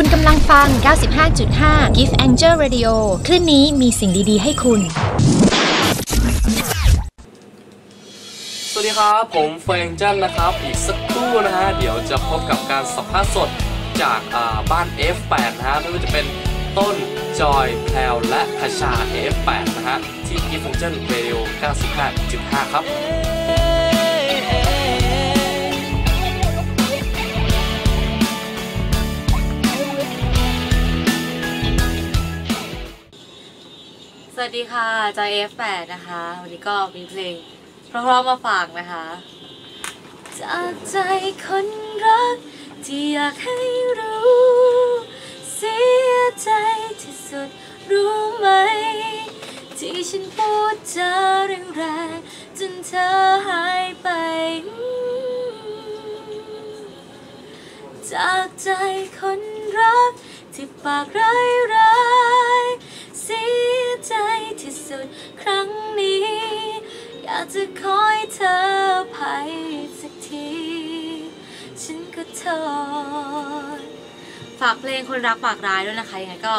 คุณกำลังฟัง 95.5 Gift Angel Radio คลื่นนี้มีสิ่งดีๆ ให้คุณ สวัสดีครับ ผมเฟรงจันนะครับ อีกสักครู่นะฮะ เดี๋ยวจะพบกับการสัมภาษณ์สดจากาบ้าน F8 นะฮะ ไม่ว่าจะเป็นต้น จอย แพลว และพชา F8 นะฮะ ที่กิฟฟังเจนเรดิโอ95.5 ครับ สวัสดีค่ะจอย F8 นะคะ วันนี้ก็มีเพลงเพราะๆมาฝากนะคะ จากใจคนรัก ที่อยากให้รู้ เสียใจที่สุดรู้ไหม ที่ฉันพูดจาแรงๆจนเธอหายไป จากใจคนรัก ที่ปากร้ายร้ายๆเสีย ใจที่สุดครั้งนี้ อยากจะขอให้เธอภัยสักที ฉันก็โทษฝากเพลงคนรักปากร้ายด้วยนะคะ ยังไงก็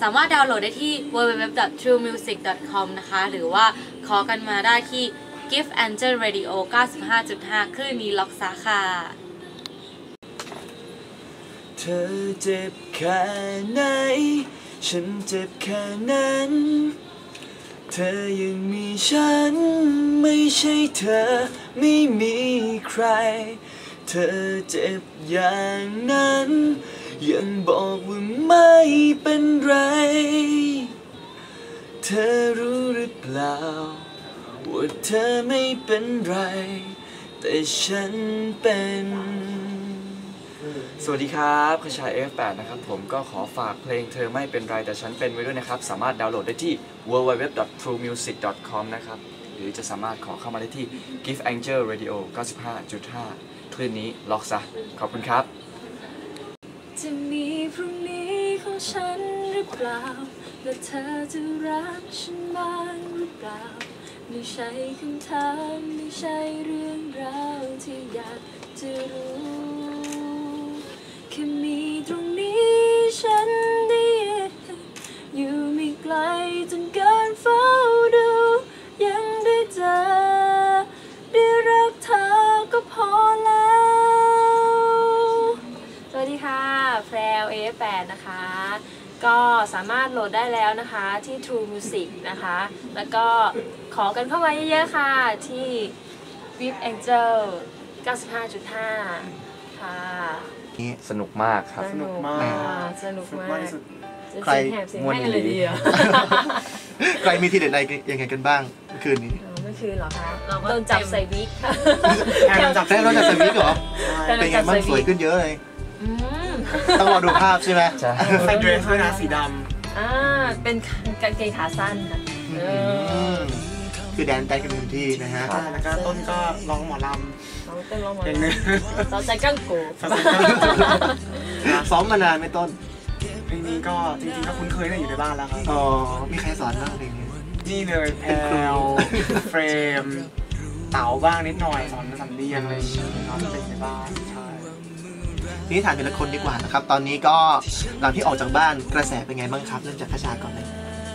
สามารถดาวน์โหลดได้ที่ www.truemusic.com นะคะ หรือว่าขอกันมาได้ที่ Gift Angel Radio 95.5 คลื่นนี้ล็อกซาค่ะเธอเจ็บแค่ไหน ฉันเจ็บแค่นั้น เธอยังมีฉัน ไม่ใช่เธอไม่มีใคร เธอเจ็บอย่างนั้น ยังบอกว่าไม่เป็นไร เธอรู้หรือเปล่า ว่าเธอไม่เป็นไร แต่ฉันเป็น สวัสดีครับขชาย F8 นะครับ ผมก็ขอฝากเพลงเธอไม่เป็นไรแต่ฉันเป็นไว้ด้วยนะครับ สามารถดาวน์โหลดได้ที่ www.truemusic.com นะครับ หรือจะสามารถขอเข้ามาได้ที่ Gift Angel Radio 95.5 คลื่นนี้ล็อกซะ ขอบคุณครับ จะมีพรุ่งนี้ของฉันหรือเปล่า และเธอจะรักฉันบ้างหรือเปล่า ไม่ใช่คำถามไม่ใช่เรื่องราวที่อยากจะรู้ แค่มีตรงนี้ฉันได้ยินอยู่ไม่ไกลจนเกินเฝ้าดู ยังได้เจอได้รักเธอก็พอแล้ว สวัสดีค่ะแพรว A8 นะคะ ก็สามารถโหลดได้แล้วนะคะที่ True Music นะคะ แล้วก็ขอกันเข้ามาเยอะๆค่ะที่ Vip Angel 95.5 ค่ะ สนุกมากครับ สนุกมาก สนุกมากจะใครเสียงแหบเสียงแห้งอะไรดีอะใครมีทีเด็ดอะไรยังไงกันบ้างเมื่อคืนนี้เมื่อคืนเหรอคะโดนจับใส่วิกแค่จับได้เราจะสวิตช์เหรอเป็นไงบ้างสวยขึ้นเยอะเลยอืมต้องรอดูภาพใช่ไหมใช่ใส่เดรสด้วยนะสีดอ่าเป็นกางเกงขาสั้นค่ะเออือม คือแดนใจกันเต็มที่นะฮะำใช่แล้วก็ต้นก็ร้องหมอลน้องเต้นร้องหมำดเพลงหนึง สาวใจกั้งกูสาวใจกั้งกูซ้อมมานานไหม่ต้นเพลงนี้ก็จริงๆก็คุ้นเคยตั้งแต่อยู่ในบ้านแล้วครับอ๋อมีใครสอนบ้างเพลงนี้ นี่เลยแพลวเฟรม เต๋าบ้างนิดหน่อยสอนสำเนียงอะไรอย่างเงี้ยเนาะที่เป็นในบ้านใช่ทีนี้ถามแต่ละคนดีกว่านะครับ ตอนนี้ก็หลังที่ออกจากบ้านกระแสเป็นไงบ้างครับ เริ่มจากขชาก่อนเลย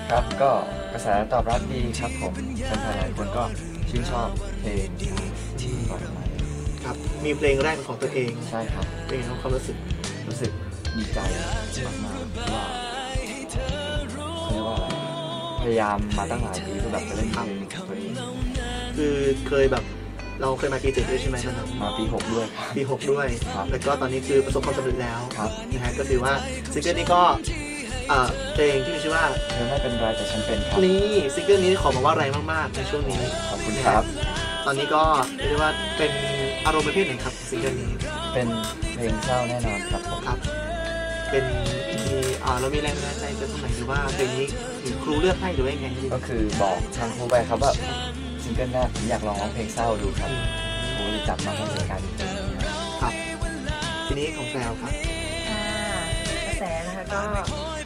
ครับก็กระแสตอบรับดีครับผมแฟนๆหลายคนก็ชื่นชอบเพลงที่ปล่อยมาครับมีเพลงแรกเป็นของตัวเองใช่ครับเป็นไงครับความรู้สึกรู้สึกดีใจมากๆที่ว่าเขาเรียกว่าอะไรพยายามมาตั้งหลายปีเพื่อแบบจะเล่นเพลงของตัวเองคือเคยแบบเราเคยมาปีเจ็ดด้วยใช่ไหมตอนนั้นมาปี6ด้วยครับปีหกด้วยครับแล้วก็ตอนนี้คือประสบความสำเร็จแล้วครับนะฮะก็ถือว่าซิงเกิลนี้ก็ เอ่อเพลงที่มีชื่อว่าเธอไม่เป็นไรแต่ฉันเป็นครับนี่ซิงเกิลนี้ขอมาว่าแรงมากๆในช่วงนี้ขอบคุณครับ ตอนนี้ก็เรียกได้ว่าเป็นอารมณ์ประเภทไหนครับซิงเกิลนี้เป็นเพลงเศร้าแน่นอนครับผมครับ เป็นมีอ่าเรามีแรงบันดาลใจจากตรงไหนหรือว่าเพลงนี้หรือครูเลือกให้หรือว่ายังไงก็คือบอกทางครูไปครับว่าซิงเกิลแรกผมอยากลองร้องเพลงเศร้าดูครับครูเลยจับมาให้รายการนี้ครับครับ ทีนี้ของแพรวครับค่ะกระแสนะคะก็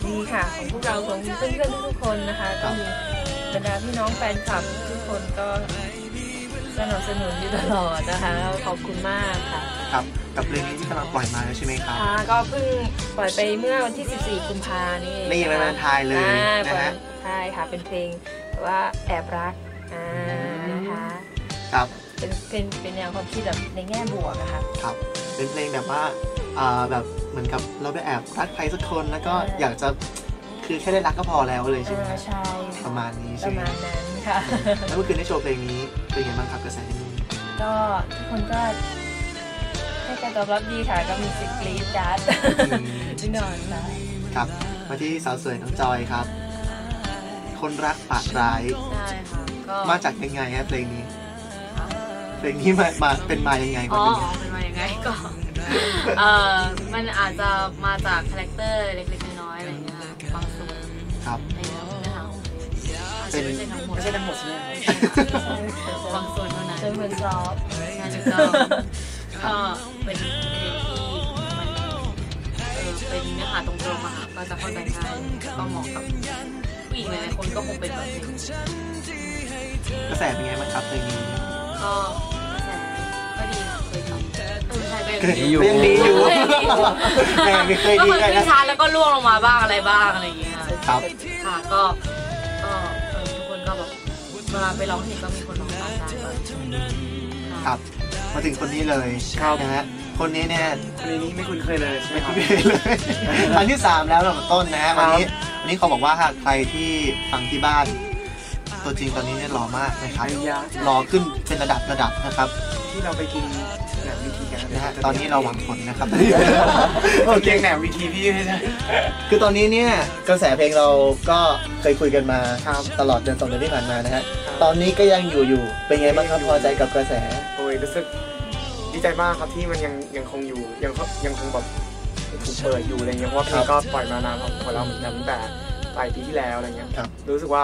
ดีค่ะ ของพวกเราของเพื่อนๆทุกๆคนนะคะก็มีบรรดาพี่น้องแฟนคลับทุกคนก็สนับสนุนอยู่ตลอดนะคะขอบคุณมากค่ะครับกับเพลงนี้ที่กำลังปล่อยมาแล้วใช่ไหมครับค่ะก็เพิ่งปล่อยไปเมื่อวันที่ 14 กุมภานี่เองนี่แล้วนะทายเลยอ่านะฮะใช่ค่ะเป็นเพลงแบบว่าแอบรักอ่านะคะครับเป็นเป็นเป็นแนวความคิดแบบในแง่บวกอะค่ะครับเป็นเพลงแบบว่าอ่า แบบเหมือนกับเราไปแอบรักใครสักคนแล้วก็อยากจะคือแค่ได้รักก็พอแล้วเลยใช่ไหมอ่าฮะใช่ปค่ะระมาณนี้ปใช่ระไหมมาณนั้นค่ะแล้วเมื่อคืนได้โชว์เพลงนี้เป็นไงบ้างครับกระแสที่นี่ก็ทุกคนก็ให้การตอบรับดีค่ะก็มีเสิกรีดจัดอืมนิดหน่อยค่ะครับมาที่สาวสวยน้องจอยครับ คนรักปากร้ายใช่ค่ะก็มาจากยังไงฮะเพลงนี้เพลงนี้มามาเป็นมายังไงครัอ๋บอเป็นไงเป็นมายังไงก็ เอ่อมันอาจจะมาจากคาแรคเตอร์เล็กๆน้อยๆอะไรอย่างเงี้ยค่ะบางส่วนครับ ในเนื้อเนื้อหาอาจเป็จะนไม่ใช่ทั้งหมดไม่ใช่ทั้งหมดใช่ไหมครับบางส่วนเท่านั้นเป็นคนซอฟต์งานถูกต้องก็เป็นเพลงที่มันเออเป็นเนื้อหาตรงๆอะค่ะก็จะเข้าใจง่ายก็เหมาะกับผู้หญิงหลายๆคนก็คงเป็นแบบนี้ กระแสเป็นไงบ้างครับเพลงนี้ ก็กระแสก็ดีค่ะ ดียังดีอยู่ก็ยังดีอยู่แหม่ไม่เคยก็ดีเหมือนเลยขึ้นะนชาร์จแล้วก็ล่วงลงมาบ้างอะไรบ้างอะไรอย่างเงี้ยค่ะครับ ค่ะก็ก็เออทุกคนก็แบบเวลาไปร้องเพลงก็มีคนร้องตามได้ก็ะครับ มาถึงคนนี้เลยครับ นะฮะ คนนี้เนี่ยเพลงนี้ไม่คุ้นเคยเลยใช่ไหมไม่ครัคุ้บนเคยเลย ครั้งที่สามแล้วสำหรับต้นนะฮะครัวันบนี้ วันนี้เขาบอกว่าหากใครที่ฟังที่บ้าน ตัวจริงตอนนี้เนี่ยหล่อมากนะครับ ไอ้ยะ หล่อขึ้นเป็นระดับระดับนะครับ ที่เราไปกินแห นมวิธีกันนะฮะตอนนี้เราหวังผลนะครับโอเคแหนมวิธีพี่ไม่ใช่คือตอนนี้เนี่ยกระแสเพลงเราก็เคยคุยกันมาครับตลอดเดือนสองเดือนที่ผ่านมานะฮะตอนนี้ก็ยังอยู่อยู่เป็นไงบ้างครับพอใจกับกระแสโอ้ยรู้สึกดีใจมากครับที่มันยังยังคงอยู่ยังคงยังคงแบบถูกเปิดอยู่อะไรเงี้ยเพราะว่าเพลงก็ปล่อยมานานพอพอแล้วเหมือนกันตั้งแต่ปลายปีที่แล้วอะไรเงี้ยครับรู้สึกว่า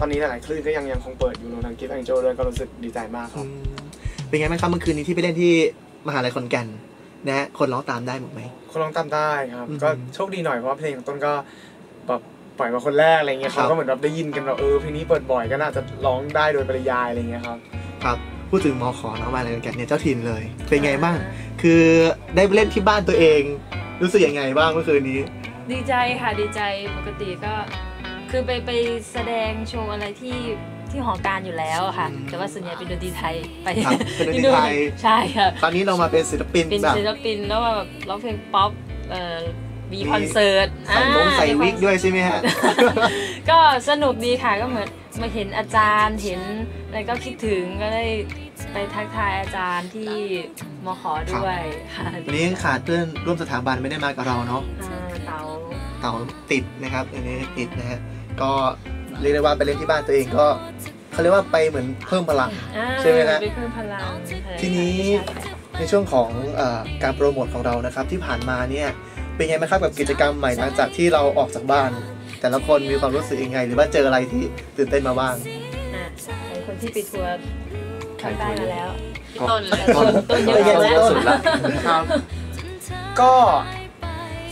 ตอนนี้หลายๆคลื่นก็ยังยังคงเปิดอยู่รวมทั้งกิฟต์แองเจิลด้วยก็รู้สึกดีใจมากครับเป็นไงบ้างครับเมื่อคืนนี้ที่ไปเล่นที่ มหาลัยขอนแก่นนะฮะคนร้องตามได้หมดไหมคนร้องตามได้ครับอืมก็โชคดีหน่อยเพราะว่าเพลงของต้นก็แบบปล่อยมาคนแรกอะไรเงี้ยครับเขาก็เหมือนแบบได้ยินกันแบบเออเพลงนี้เปิดบ่อยก็น่าจะร้องได้โดยปริยายอะไรเงี้ยครับครับพูดถึงมอขอเนาะมหาลัยขอนแก่นเนี่ยเจ้าถิ่นเลยเป็นไงบ้างคือได้ไปเล่นที่บ้านตัวเอง รู้สึกยังไงบ้างเมื่อคืนนี้ ดีใจค่ะดีใจปกติก็ คือไปไปแสดงโชว์อะไรที่ ที่หอการอยู่แล้วอะค่ะอืมแต่ว่าส่วนใหญ่เป็นดนตรีไทยไปครับเป็นดนตรีที่นู่ไทย ใช่ค่ะตอนนี้เรามาเป็นศิลปินเป็นแบบศิลปินแล้วแบบร้องเพลงป๊อปเอ่อมีคอนเสิร์ตใส่วงอ่าใส่มีคอนวิกด้วยใช่ไหมฮะ ก็สนุกดีค่ะก็เหมือนมาเห็นอาจารย์เห็นอะไรก็คิดถึงก็ได้ไปทักทายอาจารย์ที่มขอด้วยค่ะวันนี้ขาดเพื่อนร่วมสถาบันไม่ได้มากับเราเนาะอ่าเตาเต่าติดนะครับอันนี้ติดนะฮะก็ เรียกได้ว่าไปเล่นที่บ้านตัวเองก็เขาเรียกว่าไปเหมือนเพิ่มพลังอ่าใช่ไหมฮะไปเพิ่มพลังทีนี้ในช่วงของเออการโปรโมทของเรานะครับที่ผ่านมาเนี่ยเป็นไงไหมครับกับกิจกรรมใหม่หลังจากที่เราออกจากบ้าน แต่ละคนมีความรู้สึกยังไง หรือว่าเจออะไรที่ตื่นเต้นมาบ้าง อะเป็นคนที่ไปทัวร์ภาคใต้มาแล้ว พี่ต้นเลย ต้นต้นเยอะเป็นไงแล้วต้นครับ ก็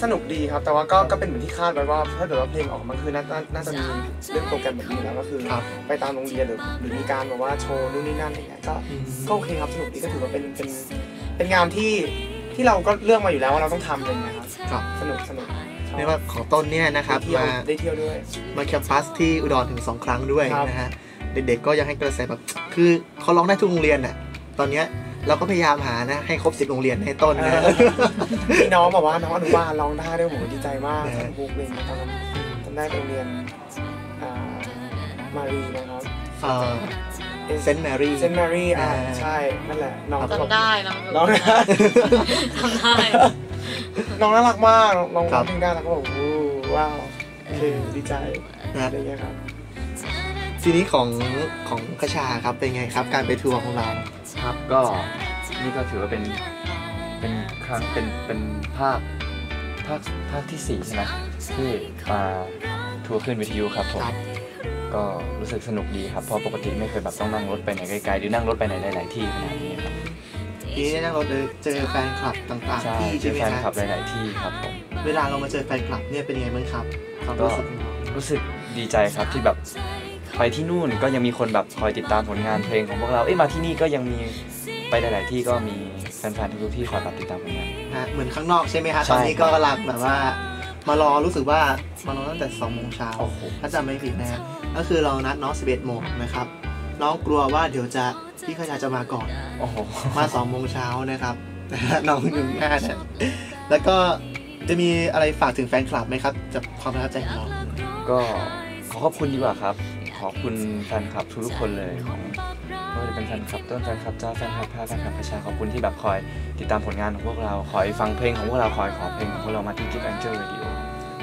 สนุกดีครับ แต่ว่าก็ก็เป็นเหมือนที่คาดไว้ว่าถ้าเกิดว่าเพลงออกมาคือน่าน่าน่าจะมีเรื่องโปรแกรมแบบนี้แล้วก็คือครับไปตามโรงเรียนหรือหรือมีการแบบว่าโชว์นู่นนี่นั่นอะไรเงี้ยก็ก็โอเคครับสนุกดีก็ถือว่าเป็นเป็นเป็นงานที่ที่เราก็เลือกมาอยู่แล้วว่าเราต้องทำอะไรเงี้ยครับครับสนุกสนุกชอบเรียกว่าของต้นเนี่ยนะครับได้เที่ยวมาได้เที่ยวด้วย มาแคมปัสที่อุดรถึง 2 ครั้งด้วยครับ นะฮะเด็กๆก็ยังให้กระแสแบบคือเขาร้องได้ทุกโรงเรียนน่ะตอนเนี้ย เราก็พยายามหานะให้ครบ10โรงเรียนให้ต้นนะพี่น้องบอกว่าน้องอนุบาลร้องได้ด้วยผมดีใจมากนะสฮะนุกบุกเลยตอนนั้นจำได้ไปโรงเรียนอ่ามารีนะครับเอ่อเซนต์แมรี่เซนต์แมรี่อ่าอ่าใช่นั่นแหละน้องจำได้นะน้องนะจำได้น้องน่ารักมากน้องครัร้อบงเพลงได้แล้วก็แบบวู้ว้าวโอเคดีใจนะอะไรเงี้ยครับทีนี้ของของคชาครับเป็นไงครับ การไปทัวร์ของเรา ครับก็นี่ก็ถือว่าเป็นเป็นครั้งเป็นเป็นภาคภาคภาคที่สี่ใช่ไหมที่มาทัวร์ขึ้นวิทยุครับผมครับก็รู้สึกสนุกดีครับเพราะปกติไม่เคยแบบต้องนั่งรถไปไหนไกลๆหรือนั่งรถไปไหนหลายๆที่ขนาดนี้ครับทีนี้นั่งรถเลยเจอแฟนคลับต่างใช่ๆที่เจใช่อไหมแฟนฮะคลับหลายๆที่ครับผมเวลาเรามาเจอแฟนคลับเนี่ยเป็นยังไงบ้างครับความรู้สึกของเรารู้สึกดีใจครับที่แบบ ไปที่นู่นก็ยังมีคนแบบคอยติดตามผลงานเพลงของพวกเรา เอ้ยมาที่นี่ก็ยังมีไปหลาย ๆ ที่ก็มีแฟนๆทุกๆที่คอยแบบติดตามผลงาน ฮะเหมือนข้างนอกใช่ไหมฮะใช่ ตอนนี้ก็กำลังแบบว่ามารอรู้สึกว่ามารอตั้งแต่2โมงเช้าโอ้โห ถ้าจำไม่ผิดนะฮะก็คือเรานัดน้อง 11โมงนะครับน้องกลัวว่าเดี๋ยวจะพี่ขยาจะมาก่อน โอ้โห มา2โมงเช้านะครับ น้องอยู่หน้าเนี่ยแล้วก็จะมีอะไรฝากถึงแฟนคลับไหมครับจากความประทับใจของเราก็ขอขอบคุณดีกว่าครับ ขอบคุณแฟนคลับทุกๆคนเลยของไม่ว่าจะเป็นแฟนคลับต้นแฟนคลับเจ้าแฟนคลับแพรแฟนคลับประชาขอบคุณที่แบบคอยติดตามผลงานของพวกเราคอยฟังเพลงของพวกเราคอยขอเพลงของพวกเรามาที่ Gift Angel Radio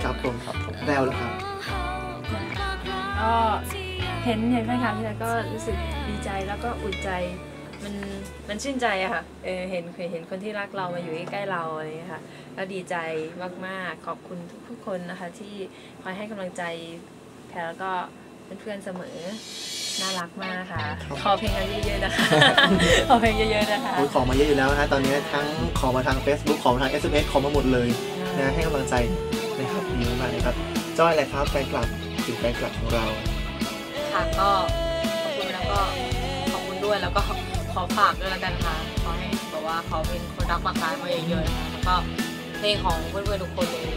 ครับผมครับผมแล้วเหรอครับก็เห็นเห็นแฟนคลับที่ไหนก็รู้สึกดีใจแล้วก็อุ่นใจมันมันชื่นใจอะค่ะเออเห็นเคยเห็นคนที่รักเรามาอยู่ใกล้ๆเราอะไรอย่างเงี้ยค่ะแล้วดีใจมากๆขอบคุณทุกๆคนนะคะที่คอยให้กำลังใจแพรแล้วก็ เพื่อนๆเสมอ น่ารักมากค่ะ ขอเพลงกันเยอะๆนะคะ ขอเพลงเยอะๆนะคะโอ้ยของมาเยอะอยู่แล้วนะฮะตอนนี้ทั้งขอมาทาง Facebook ขอมาทาง SMS ขอมาหมดเลยนะให้กำลังใจนะครับดีมากๆเลยครับจ้อยอะไรครับแฟนคลับถึงแฟนคลับของเรา ค่ะก็ขอบคุณแล้วก็ขอบคุณด้วยแล้วก็ขอฝากด้วยแล้วกันค่ะขอให้แบบว่าเขาเป็นคนรักมากร้ายมาเยอะๆนะคะแล้วก็เพลงของเพื่อนๆทุกคนเลย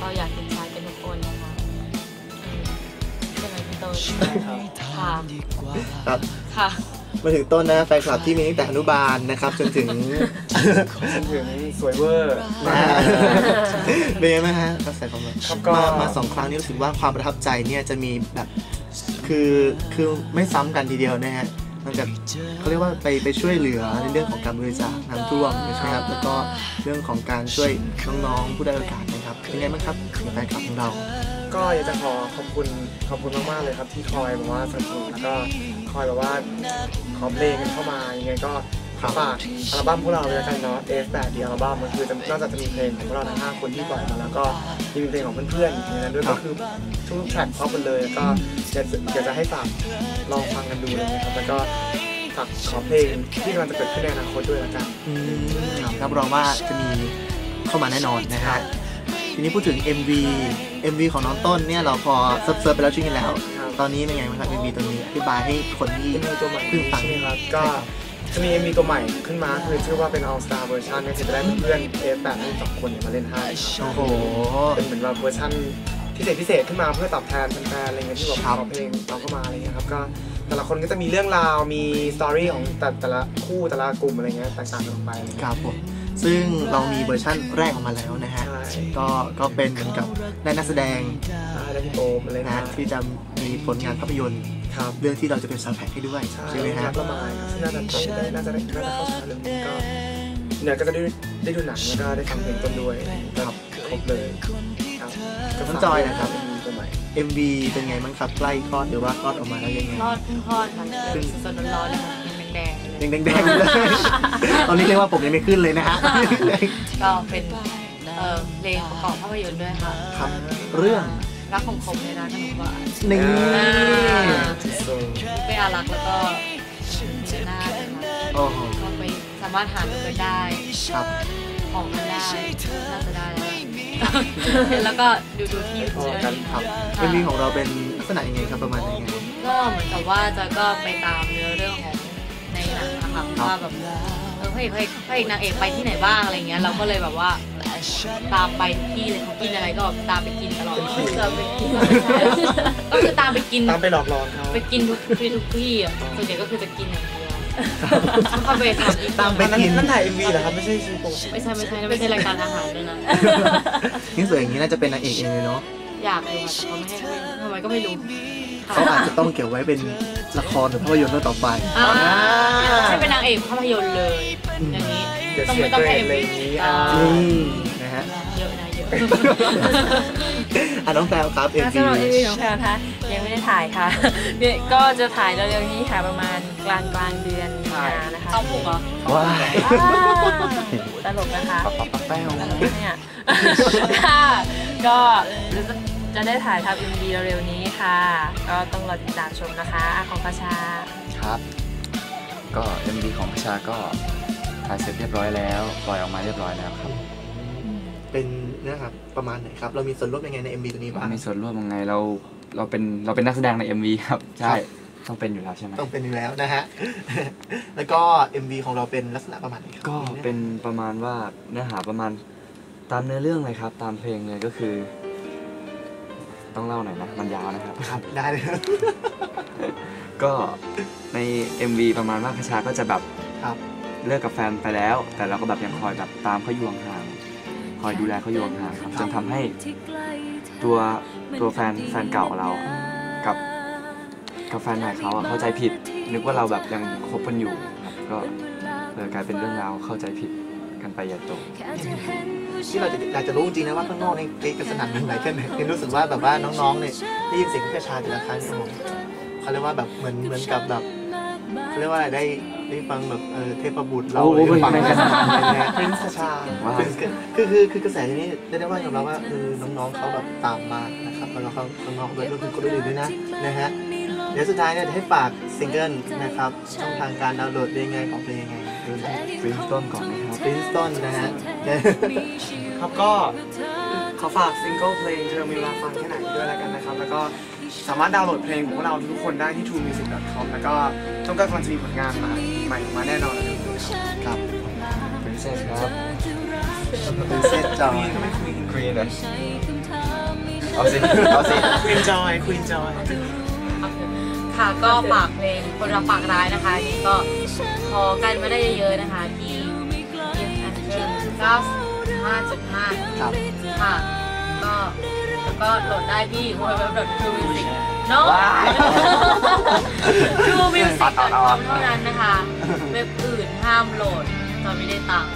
ก็อยากติดชา ต้นค่ะครับค่ะ มาถึงต้นนะแฟนคลับที่มีตั้งแต่อนุบาลนะครับ จนถึงจนถึงสวยเวอร์นะฮะเป็นไงบ้างฮะกระแสของเราครับก็มามาสองครั้งนี้รู้สึกว่าความประทับใจเนี่ยจะมีแบบคือคือไม่ซ้ำกันทีเดียวนะฮะมันแบบเขาเรียกว่าไปไปช่วยเหลือในเรื่องของการบริจาคน้ำท่วมใช่ไหมครับแล้วก็เรื่องของการช่วยน้องๆผู้ได้อยโอกาสนะครับเป็นไงบ้างครับกับแฟนคลับของเรา ก็อยากจะขอขอบคุณขอบคุณมากๆเลยครับที่คอยแบบว่าสนับสนุนแล้วก็คอยแบบว่าขอเพลงกันเข้ามายังไงก็ครับฝากอัลบั้มพวกเราเลยละกันเนาะ F8 ดีอัลบั้มมันคือจะนอกจากจะมีเพลงของพวกเราทั้งห้าคนที่ปล่อยมาแล้วก็ยังมีเพลงของเพื่อนๆอีกในนั้นด้วยก็คือทุกๆแทร็กพร้อมกันเลยแล้วก็อยากจะอยากจะให้ฝากลองฟังกันดูเลยนะครับแล้วก็ฝากขอเพลงที่กำลังจะเกิดขึ้นในอนาคตด้วยละกันครับรับรองว่าจะมีเข้ามาแน่นอนนะฮะ ทีนี้พูดถึง MV MV ของน้องต้นเนี่ยเราพอเซิร์ฟเซิร์ฟไปแล้วช่วงที่แล้วครับตอนนี้เป็นไงบ้างครับ MV ตัวนี้อธิบายให้คนที่เอ็มวีตัวใหม่เพิ่งฟัง ใช่ไหมครับก็จะมีเอ็มวีตัวใหม่ขึ้นมาคือชื่อว่าเป็น All Star Version เนี่ยคือจะได้เพื่อน F8 ทั้งสองคนเนี่ยมาเล่นให้ครับโอ้โห เป็นเหมือนว่าเวอร์ชันพิเศษพิเศษขึ้นมาเพื่อตอบแทนแฟนๆอะไรเงี้ยที่แบบครับขอเพลงเราเข้ามาอะไรเงี้ยครับก็แต่ละคนก็จะมีเรื่องราวมีสตอรี่ของแต่แต่ละคู่แต่ละกลุ่มอะไรเงี้ยแตกต่างกันออกไปอะไรเงี้ย ครับผม ซึ่งเรามีเวอร์ชั่นแรกออกมาแล้วนะฮะใช่ก็ก็เป็นเหมือนกับได้นักแสดงได้พี่โอมอะไรนะนะฮะที่จะมีผลงานภาพยนตร์ครับเรื่องที่เราจะเป็นซาวด์แทร็กให้ด้วยใช่ใช่ไหมฮะรับละไมครับซึ่งน่าจะได้น่าจะได้น่าจะเข้าฉายเรื่องนี้ก็เดี๋ยวก็จะได้ได้ดูหนังแล้วก็ได้ฟังเพลงต้นด้วยครับครบเลยครับก็น้องจอยนะครับมีตัวใหม่ MV เป็นไงบ้างครับใกล้คลอดหรือว่าคลอดออกมาแล้วยังไงรอดเพิ่งคลอดค่ะเริ่มสดๆร้อนๆเลยค่ะยังแดงๆเล ยยังแดงๆอยู่เลย ตอนนี้เรียกว่าผมยังไม่ขึ้นเลยนะฮะ ก็เป็นเอ่อเพลงประกอบภาพยนตร์ด้วยค่ะครับเรื่อง รักของคมในร้านขนมหวานนี่เป็นอารักษ์แล้วก็มีหน้านะคะโอ้โหก็ไปสามารถหาดูกันได้ครับของกันได้น่าจะได้แล้วแล้วก็ดูดูที่พอกันครับเอ็มวีของเราเป็นลักษณะยังไงครับประมาณยังไงก็เหมือนกับว่าจอยก็ไปตามเนื้อเรื่องของในหนังนะ คะว่าแบบเออพระเอกพระเอกพระเอกนางเอกไปที่ไหนบ้างอะไรเงี้ยเราก็เลยแบบว่าตามไปทุกที่เลยเขากินอะไรก็ตามไปกินตลอดตามไปกินก็คือตามไปกินตามไปหลอกหลอนเขาไปกินทุกที่ทุกที่อะส่วนใหญ่ก็คือจะกินอย่างเดียวเข้าไปทำอีกตามไปนั่นกินนั่นถ่าย MV เหรอครับไม่ใช่ซีโปงไม่ใช่ไม่ใช่ไม่ใช่รายการอาหารด้วยนะนี่สวยอย่างนี้น่าจะเป็นนางเอกเองเลยเนาะอยากดูค่ะแต่เขาไม่ให้ทำไมก็ไม่รู้ค่ะเขาอาจจะต้องเก็บไว้เป็น ละครหรือภาพยนตร์เรื่องต่อไปอ่าอ่าให้เป็นนางเอกภาพยนตร์เลยอย่างนี้เดี๋ยวต้องเสียไม่ต้องตัวเอให้งเอ็มเลยวีอย่างนี้อ่าอ่านี่นะฮะเยอะนะเยอะอะน้องแพลวครับเอ็มค่ะวีสำหรับ MV ของแพลวนะคะยังไม่ได้ถ่ายค่ะเนี่ยก็จะถ่ายเร็วๆนี้ค่ะประมาณกลางกลางๆเดือนมีนานะคะต้องผูกเหรอว้ายอ่าตลกนะคะปับปับปับแป้วตลกเนี่ยค่ะก็ จะจะได้ถ่ายทำ MV เร็วๆนี้ค่ะ ก็ต้องรอติดตามชมนะคะอะของประชา ครับ ก็ MV ของประชาก็ถ่ายเสร็จเรียบร้อยแล้ว ปล่อยออกมาเรียบร้อยแล้วครับเป็นนะครับประมาณไหนครับ เรามีส่วนร่วมยังไงใน MV ตัวนี้บ้าง มีส่วนร่วมยังไงเราเราเป็นเราเป็นนักแสดงใน MV ครับ ใช่คต้องเป็นอยู่แล้วใช่ไหมต้องเป็นอยู่แล้วนะฮะ แล้วก็ MV ของเราเป็นลักษณะประมาณไหนครับก็เป็นประมาณว่าเนื้อหาประมาณตามเนื้อเรื่องเลยครับ ตามเพลงเลยก็คือ ต้องเล่าหน่อยนะ มันยาวนะครับ ครับ ได้เลย ก็ใน MV ประมาณว่าคชาก็จะแบบครับ เลิกกับแฟนไปแล้ว แต่เราก็แบบยังคอยแบบตามเขาอยู่ห่างๆคอยดูแลเขาอยู่ห่างๆครับจนทำให้ตัวตัวแฟนแฟนเก่าเรากับกับแฟนใหม่เขาอะเข้าใจผิด นึกว่าเราแบบยังคบกันอยู่ครับก็เลยกลายเป็นเรื่องราวเข้าใจผิดกันไปใหญ่โต ที่เราจะอยากจะรู้จริงๆนะว่าข้างนอกนี่กรีดกันสนั่นเป็นไหนกันเนี่ยนี่รู้สึกว่าแบบว่าน้องๆเนี่ยได้ยินเสียงพี่กระชาแต่ละครั้งเนี่ยโอ้โหเขาเรียกว่าแบบเหมือนเหมือนกับแบบเขาเรียกว่าอะไรได้ได้ฟังแบบเออเทพบุตรเราโอ้โหได้ฟังไม่กันขนาดนั้นนะพรินซ์กระชาว้าว Prince คือคือคือกระแสนี้ได้ได้ว่ายอมรับว่าคือน้องๆเขาแบบตามมานะครับแล้วก็เขาน้องๆด้วยรวมถึงคนอื่นๆด้วยนะนะฮะเดี๋ยวสุดท้ายเนี่ยเดี๋ยวให้ฝากซิงเกิลนะครับช่องทางการดาวน์โหลดได้ยังไงของเพลงยังไง ดูนสต้นก่อนนะครับปรินสตันนะฮะครับก็ขอฝากซิงเกิลเพลงเธอมีเวลาฟังแค่ไหนด้วยแล้วกันนะครับ แล้วก็สามารถดาวน์โหลดเพลงของพวกเราทุกคนได้ที่ truemusic.com แล้วก็ต้องการกำลังจะมีผลงานมาใหม่ออกมาแน่นอนเลยครับ Princess ครับเป็นเซตจอยควีนเลยเอาสิเอาสิ Queen Joy Queen Joy ค่ะก็ฝากเพลงคนรักปากร้ายนะคะนี่ก็ พอกันมาได้เยอะๆนะคะที่ยิมแอนเทอร์95.5ครับ ค่ะก็แล้วก็โหลดได้ที่ www.truemusic เนาะ truemusic.com เท่านั้นนะคะ เว็บอื่นห้ามโหลดตอนไม่ได้ตังค์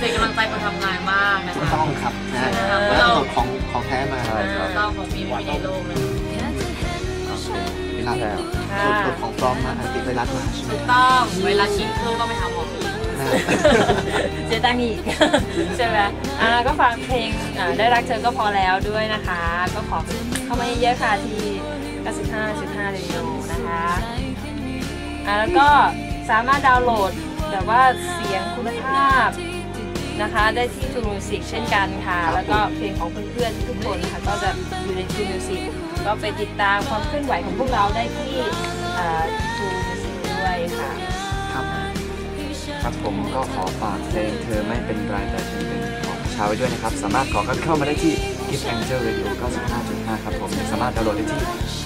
เป็นกำลังใจคนทำงานมากนะถูกคะ ต้องครับนะฮะครับ แล้วก็ของของแท้มาใช่ครับต้องของมีไม่มีในโลกเลย ครับแล้วตรวจตรวจของปลอมมาอันติดไวรัสมาใช่ไหมถูกต้องเวลาชิมเครื่องต้องไปทำหมออีกนะฮะเสียตังค์อีกใช่ไหมอ่าก็ฟังเพลงอ่าได้รักเธอก็พอแล้วด้วยนะคะ ก็ขอเข้ามาเยอะๆค่ะที่ 95.5เรดิโอนะคะอ่าแล้วก็สามารถดาวน์โหลดแบบว่าเสียงคุณภาพนะคะได้ที่ True Music เช่นกันค่ะ แล้วก็เพลงของเพื่อนๆทุกคนค่ะก็จะอยู่ใน True Music ก็ ไปติดตามความเคลื่อนไหวของพวกเราได้ที่อ่า True Music ด้วยค่ะครับครับผมก็ขอฝากเพลงเธอไม่เป็นไรแต่ฉันเป็นของชาวไว้ด้วยนะครับ สามารถขอเข้ามาได้ที่ Gift Angel Radio 95.5 ครับผมสามารถดาวน์โหลดได้ที่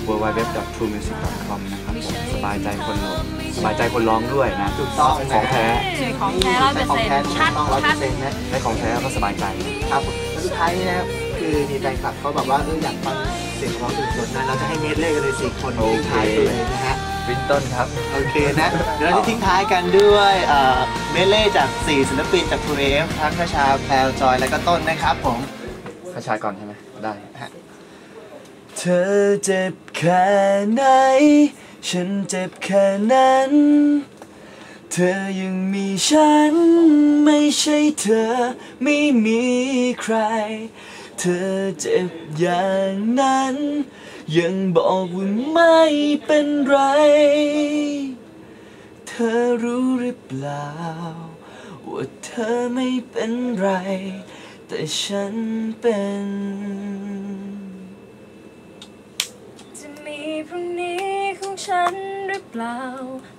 www.truemusic.com นะครับผมสบายใจคนโหลดสบายใจคนร้องด้วยนะถูกต้องของแท้คือของแท้ร้อยเปอร์ของเซ็นแท้ต์ถูชักดต้องร้อยเปชัอดร์เซ็นต์นะได้ของแท้ก็สบายใจครับแล้วสุดท้ายนี้นะครับคือมีแฟนคลับเขาแบบว่าเอออยากฟังเสียงร้องสดๆนะเราจะให้เมดเล่กันเลยสี่คนโอทิ้งเค ท้ายไปเลยนะฮะวินต้นครับ โอเคนะเดี๋ยวเราจะทิ้งท้ายกันด้วยเอ่อเมดเล่จาก4ศิลปินจาก True AF ทั้งคชาแพลวจอยและก็ต้นนะครับผมพระชาก่อนใช่ไหม ได้ เธอเจ็บแค่ไหน ฉันเจ็บแค่นั้น เธอยังมีฉัน ไม่ใช่เธอไม่มีใคร เธอเจ็บอย่างนั้น ยังบอกว่าไม่เป็นไร เธอรู้หรือเปล่า ว่าเธอไม่เป็นไร แต่ฉันเป็น จะมีพรุ่งนี้ ฉันหรือเปล่า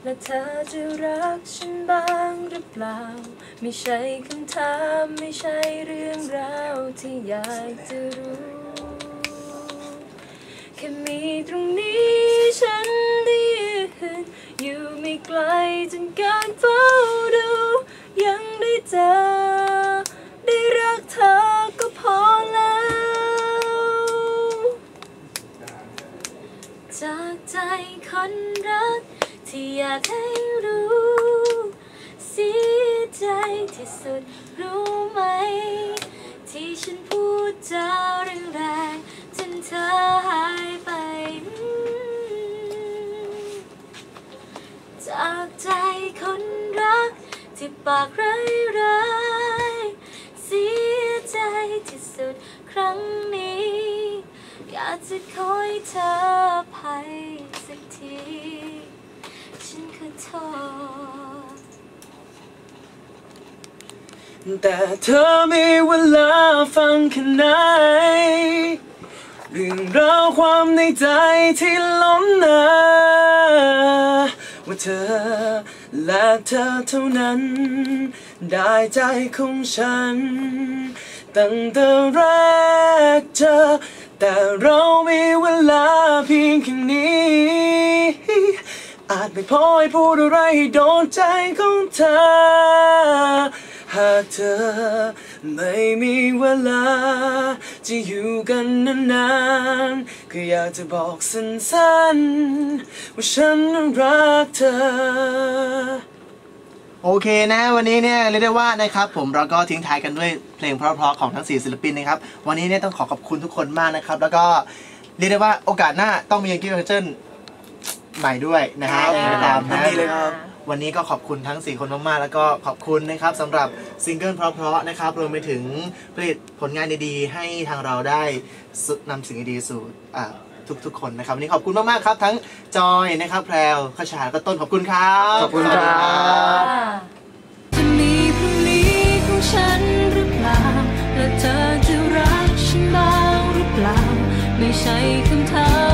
และเธอจะรักฉันบ้างหรือเปล่า ไม่ใช่คำถามไม่ใช่เรื่องราวที่อยากจะรู้ แค่มีตรงนี้ฉันได้ยืนอยู่ไม่ไกลจนการเฝ้าดู ยังได้เจอได้รัก แต่เธอมีเวลาฟังแค่ไหนเรื่องราวความในใจที่ล้นหนาว่าเธอและเธอเท่านั้น ได้ใจของฉัน ตั้งแต่แรกเจอแต่เรามีเวลาเพียงแค่นี้ อาจไม่พอให้พูดอะไรให้โดนใจของเธอ หากเธอ ไม่มีเวลา จะอยู่กันนานๆก็อยากจะบอกสั้นๆ ว่าฉันนั้นรักเธอโอเคนะวันนี้เนี่ยเรียกได้ว่านะครับผมเราก็ทิ้งท้ายกันด้วยเพลงเพราะๆของทั้ง 4 ศิลปินนะครับวันนี้เนี่ยต้องขอขอบคุณทุกคนมากนะครับ แล้วก็เรียกได้ว่าโอกาสหน้าต้องมียังกี้เจนใหม่ด้วยนะฮะได้ติดตามยินะนดีเลยครับ วันนี้ก็ขอบคุณทั้ง 4 คนมากๆ แล้วก็ขอบคุณนะครับสำหรับซิงเกิลเพราะๆนะครับรวมไปถึงผลิตผลงานดีๆ ให้ทางเราได้นำสิ่งดีๆสู่ทุกๆ คนนะครับวันนี้ขอบคุณมากๆครับทั้งจอยนะครับแพรวขชาแล้วก็ต้นขอบคุณครับขอบคุณครับจะมีพรุ่งนี้ของฉันหรือเปล่าและเธอจะรักฉันบ้างหรือเปล่า ไม่ใช่คำถาม